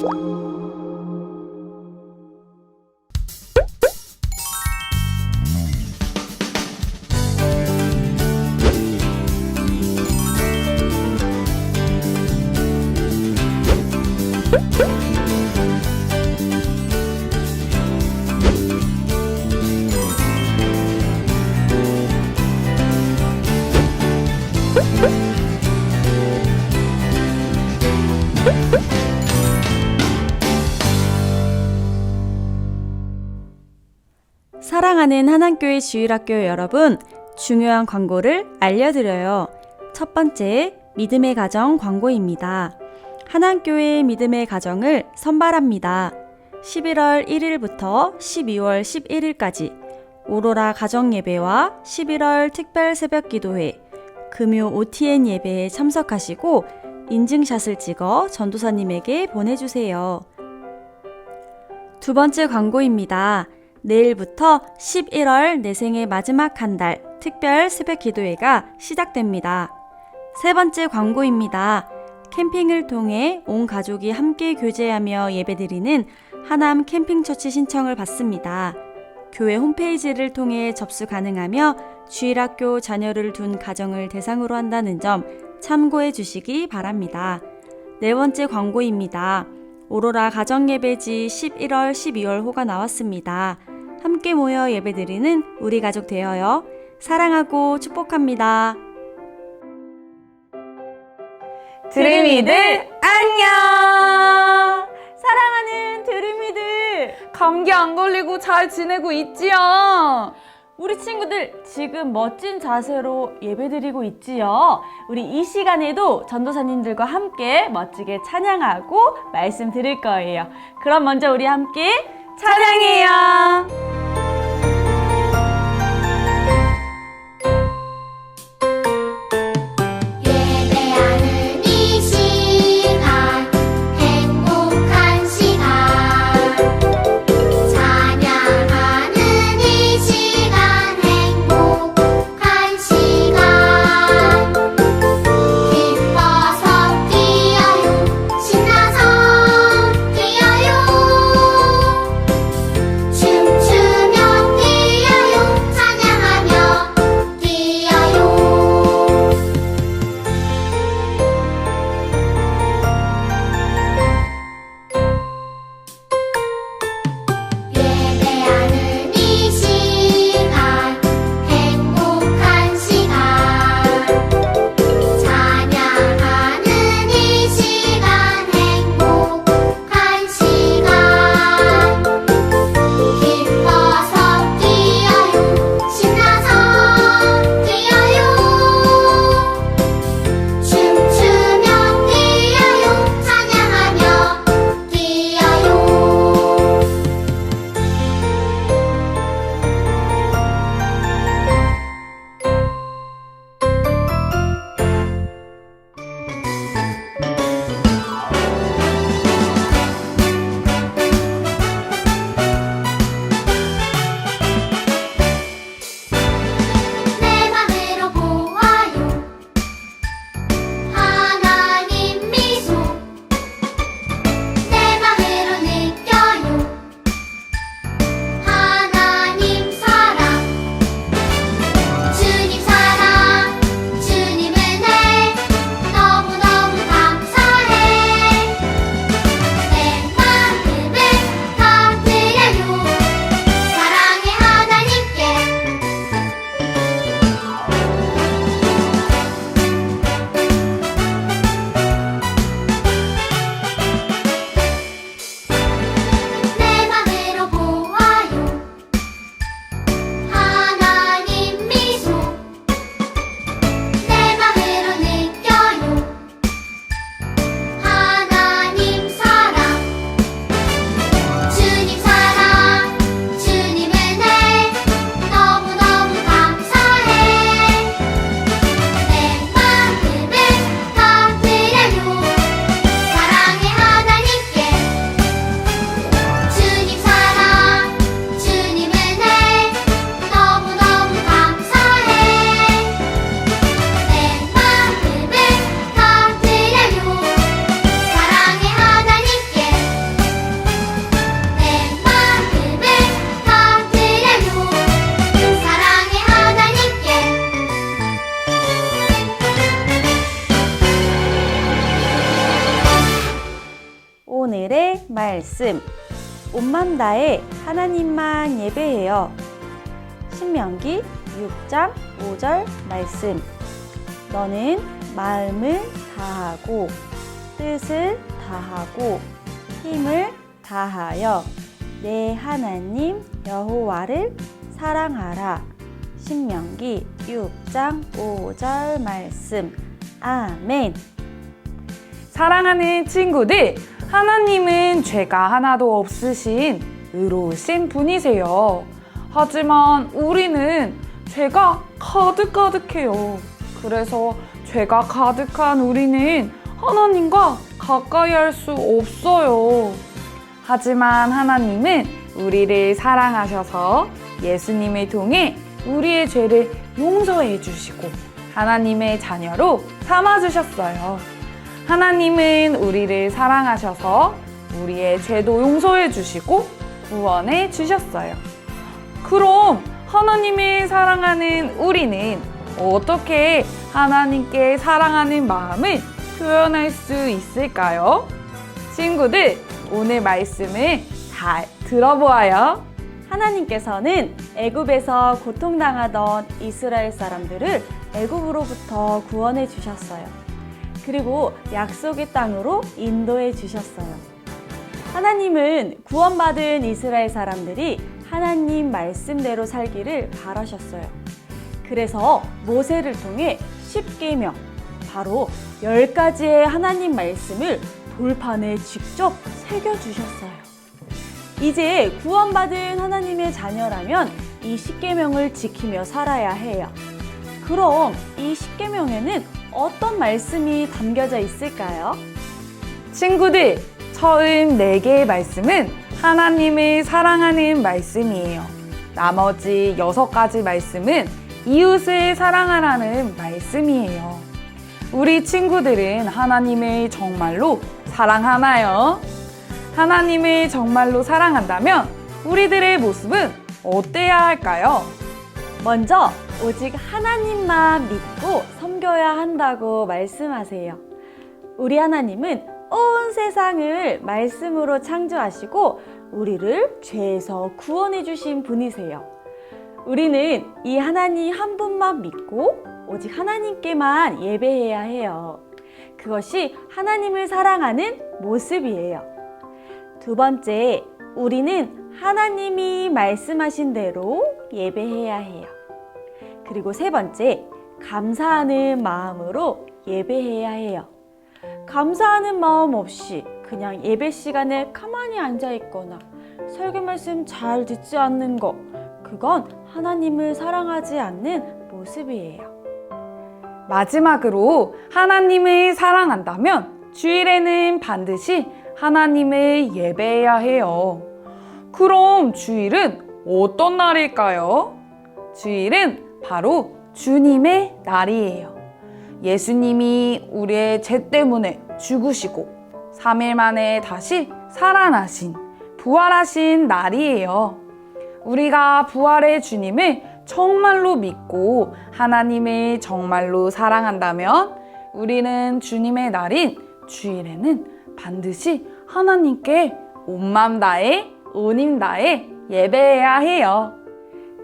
Thank. 사랑하는 한한교회 주일학교 여러분, 중요한 광고를 알려드려요. 첫 번째, 믿음의 가정 광고입니다. 한한교회 믿음의 가정을 선발합니다. 11월 1일부터 12월 11일까지 오로라 가정 예배와 11월 특별 새벽 기도회, 금요 OTN 예배에 참석하시고 인증샷을 찍어 전도사님에게 보내주세요. 두 번째 광고입니다. 내일부터 11월 내 생의 마지막 한 달 특별 새벽 기도회가 시작됩니다. 세 번째 광고입니다. 캠핑을 통해 온 가족이 함께 교제하며 예배드리는 하남 캠핑처치 신청을 받습니다. 교회 홈페이지를 통해 접수 가능하며 주일학교 자녀를 둔 가정을 대상으로 한다는 점 참고해 주시기 바랍니다. 네 번째 광고입니다. 오로라 가정예배지 11월, 12월 호가 나왔습니다. 함께 모여 예배드리는 우리 가족 되어요. 사랑하고 축복합니다. 드림이들 안녕! 사랑하는 드림이들! 감기 안 걸리고 잘 지내고 있지요? 우리 친구들 지금 멋진 자세로 예배드리고 있지요. 우리 이 시간에도 전도사님들과 함께 멋지게 찬양하고 말씀 드릴 거예요. 그럼 먼저 우리 함께 찬양해요. 말씀. 온맘 다해 하나님만 예배해요. 신명기 6장 5절 말씀. 너는 마음을 다하고 뜻을 다하고 힘을 다하여 내 하나님 여호와를 사랑하라. 신명기 6장 5절 말씀. 아멘. 사랑하는 친구들, 하나님은 죄가 하나도 없으신 의로우신 분이세요. 하지만 우리는 죄가 가득가득해요. 그래서 죄가 가득한 우리는 하나님과 가까이 할 수 없어요. 하지만 하나님은 우리를 사랑하셔서 예수님을 통해 우리의 죄를 용서해 주시고 하나님의 자녀로 삼아 주셨어요. 하나님은 우리를 사랑하셔서 우리의 죄도 용서해 주시고 구원해 주셨어요. 그럼 하나님을 사랑하는 우리는 어떻게 하나님께 사랑하는 마음을 표현할 수 있을까요? 친구들, 오늘 말씀을 잘 들어보아요. 하나님께서는 애굽에서 고통당하던 이스라엘 사람들을 애굽으로부터 구원해 주셨어요. 그리고 약속의 땅으로 인도해 주셨어요. 하나님은 구원받은 이스라엘 사람들이 하나님 말씀대로 살기를 바라셨어요. 그래서 모세를 통해 10계명, 바로 10가지의 하나님 말씀을 돌판에 직접 새겨 주셨어요. 이제 구원받은 하나님의 자녀라면 이 십계명을 지키며 살아야 해요. 그럼 이 십계명에는 어떤 말씀이 담겨져 있을까요? 친구들, 처음 네 개의 말씀은 하나님을 사랑하는 말씀이에요. 나머지 여섯 가지 말씀은 이웃을 사랑하라는 말씀이에요. 우리 친구들은 하나님을 정말로 사랑하나요? 하나님을 정말로 사랑한다면 우리들의 모습은 어때야 할까요? 먼저 오직 하나님만 믿고 섬겨야 한다고 말씀하세요. 우리 하나님은 온 세상을 말씀으로 창조하시고 우리를 죄에서 구원해 주신 분이세요. 우리는 이 하나님 한 분만 믿고 오직 하나님께만 예배해야 해요. 그것이 하나님을 사랑하는 모습이에요. 두 번째, 우리는 하나님이 말씀하신 대로 예배해야 해요. 그리고 세 번째, 감사하는 마음으로 예배해야 해요. 감사하는 마음 없이 그냥 예배 시간에 가만히 앉아 있거나 설교 말씀 잘 듣지 않는 것, 그건 하나님을 사랑하지 않는 모습이에요. 마지막으로 하나님을 사랑한다면 주일에는 반드시 하나님을 예배해야 해요. 그럼 주일은 어떤 날일까요? 주일은 바로 주님의 날이에요. 예수님이 우리의 죄 때문에 죽으시고 3일 만에 다시 살아나신 부활하신 날이에요. 우리가 부활의 주님을 정말로 믿고 하나님을 정말로 사랑한다면 우리는 주님의 날인 주일에는 반드시 하나님께 온맘 다해 온힘 다해 예배해야 해요.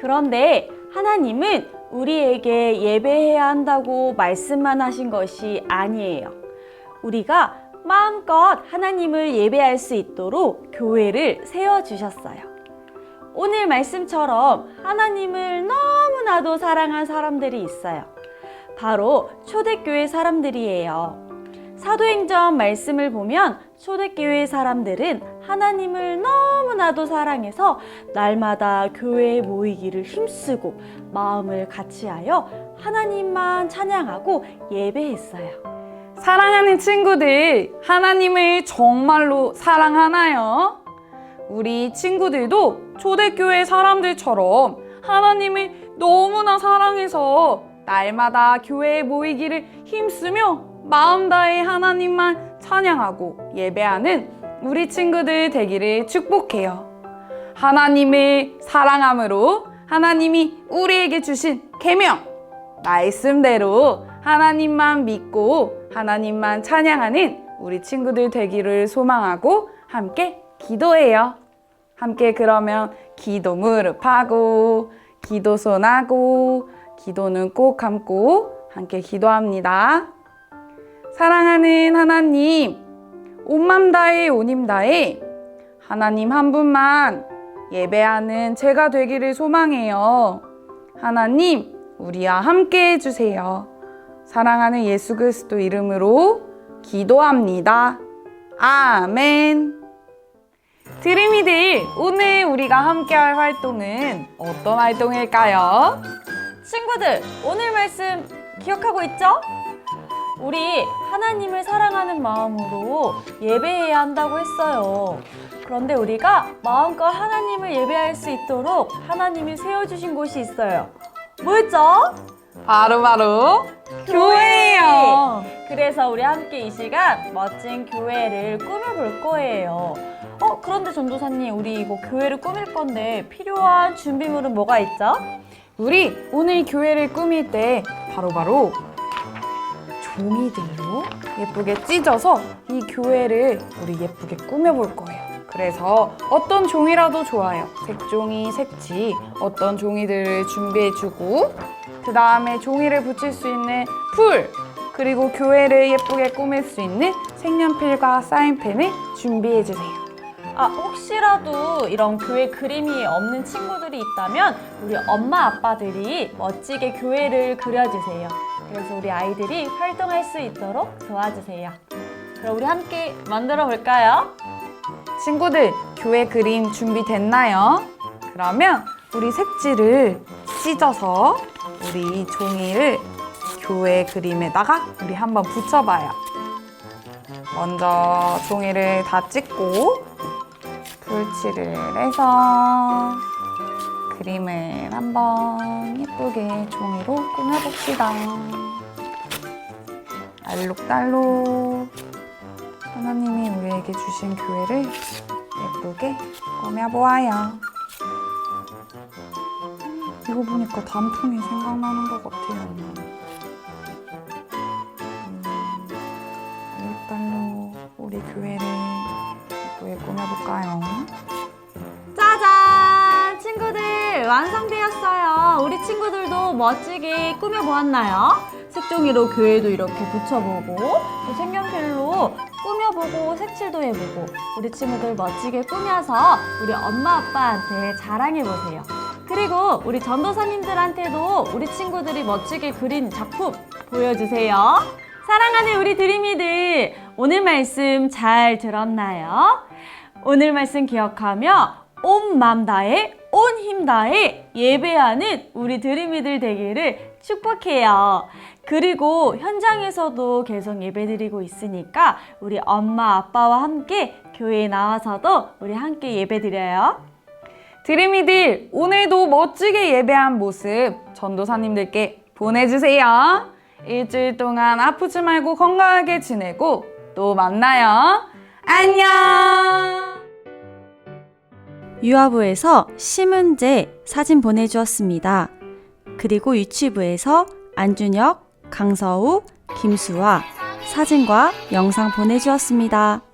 그런데 하나님은 우리에게 예배해야 한다고 말씀만 하신 것이 아니에요. 우리가 마음껏 하나님을 예배할 수 있도록 교회를 세워주셨어요. 오늘 말씀처럼 하나님을 너무나도 사랑한 사람들이 있어요. 바로 초대교회 사람들이에요. 사도행전 말씀을 보면 초대교회 사람들은 하나님을 너무나도 사랑해서 날마다 교회에 모이기를 힘쓰고 마음을 같이하여 하나님만 찬양하고 예배했어요. 사랑하는 친구들, 하나님을 정말로 사랑하나요? 우리 친구들도 초대교회 사람들처럼 하나님을 너무나 사랑해서 날마다 교회에 모이기를 힘쓰며 마음 다해 하나님만 찬양하고 예배하는 우리 친구들 되기를 축복해요. 하나님을 사랑함으로 하나님이 우리에게 주신 계명 말씀대로 하나님만 믿고 하나님만 찬양하는 우리 친구들 되기를 소망하고 함께 기도해요. 함께 그러면 기도 무릎하고 기도 손하고 기도는 꼭 감고 함께 기도합니다. 사랑하는 하나님, 온맘 다해 온힘 다해 하나님 한 분만 예배하는 제가 되기를 소망해요. 하나님, 우리와 함께 해주세요. 사랑하는 예수 그리스도 이름으로 기도합니다. 아멘. 드림이들, 오늘 우리가 함께 할 활동은 어떤 활동일까요? 친구들, 오늘 말씀 기억하고 있죠? 우리 하나님을 사랑하는 마음으로 예배해야 한다고 했어요. 그런데 우리가 마음껏 하나님을 예배할 수 있도록 하나님이 세워주신 곳이 있어요. 뭐였죠? 바로바로 교회예요. 그래서 우리 함께 이 시간 멋진 교회를 꾸며볼 거예요. 어, 그런데 전도사님, 우리 이거 교회를 꾸밀 건데 필요한 준비물은 뭐가 있죠? 우리 오늘 교회를 꾸밀 때 바로바로 종이들로 예쁘게 찢어서 이 교회를 우리 예쁘게 꾸며볼 거예요. 그래서 어떤 종이라도 좋아요. 색종이, 색지, 어떤 종이들을 준비해주고 그 다음에 종이를 붙일 수 있는 풀 그리고 교회를 예쁘게 꾸밀 수 있는 색연필과 사인펜을 준비해주세요. 아, 혹시라도 이런 교회 그림이 없는 친구들이 있다면 우리 엄마 아빠들이 멋지게 교회를 그려주세요. 그래서 우리 아이들이 활동할 수 있도록 도와주세요. 그럼 우리 함께 만들어 볼까요? 친구들, 교회 그림 준비됐나요? 그러면 우리 색지를 찢어서 우리 종이를 교회 그림에다가 우리 한번 붙여봐요. 먼저 종이를 다 찍고 풀칠을 해서 그림을 한번 예쁘게 종이로 꾸며봅시다. 알록달록 하나님이 우리에게 주신 교회를 예쁘게 꾸며보아요. 이거 보니까 단풍이 생각나는 것 같아요. 음, 알록달록 우리 교회를 예쁘게 꾸며볼까요? 완성되었어요. 우리 친구들도 멋지게 꾸며보았나요? 색종이로 교회도 이렇게 붙여보고 또 색연필로 꾸며보고 색칠도 해보고 우리 친구들 멋지게 꾸며서 우리 엄마 아빠한테 자랑해보세요. 그리고 우리 전도사님들한테도 우리 친구들이 멋지게 그린 작품 보여주세요. 사랑하는 우리 드림이들 오늘 말씀 잘 들었나요? 오늘 말씀 기억하며 온 맘 다해 온 힘 다해 예배하는 우리 드림이들 되기를 축복해요. 그리고 현장에서도 계속 예배 드리고 있으니까 우리 엄마 아빠와 함께 교회에 나와서도 우리 함께 예배 드려요. 드림이들 오늘도 멋지게 예배한 모습 전도사님들께 보내주세요. 일주일 동안 아프지 말고 건강하게 지내고 또 만나요. 안녕. 유아부에서 심은재 사진 보내주었습니다. 그리고 유치부에서 안준혁, 강서우, 김수아 사진과 영상 보내주었습니다.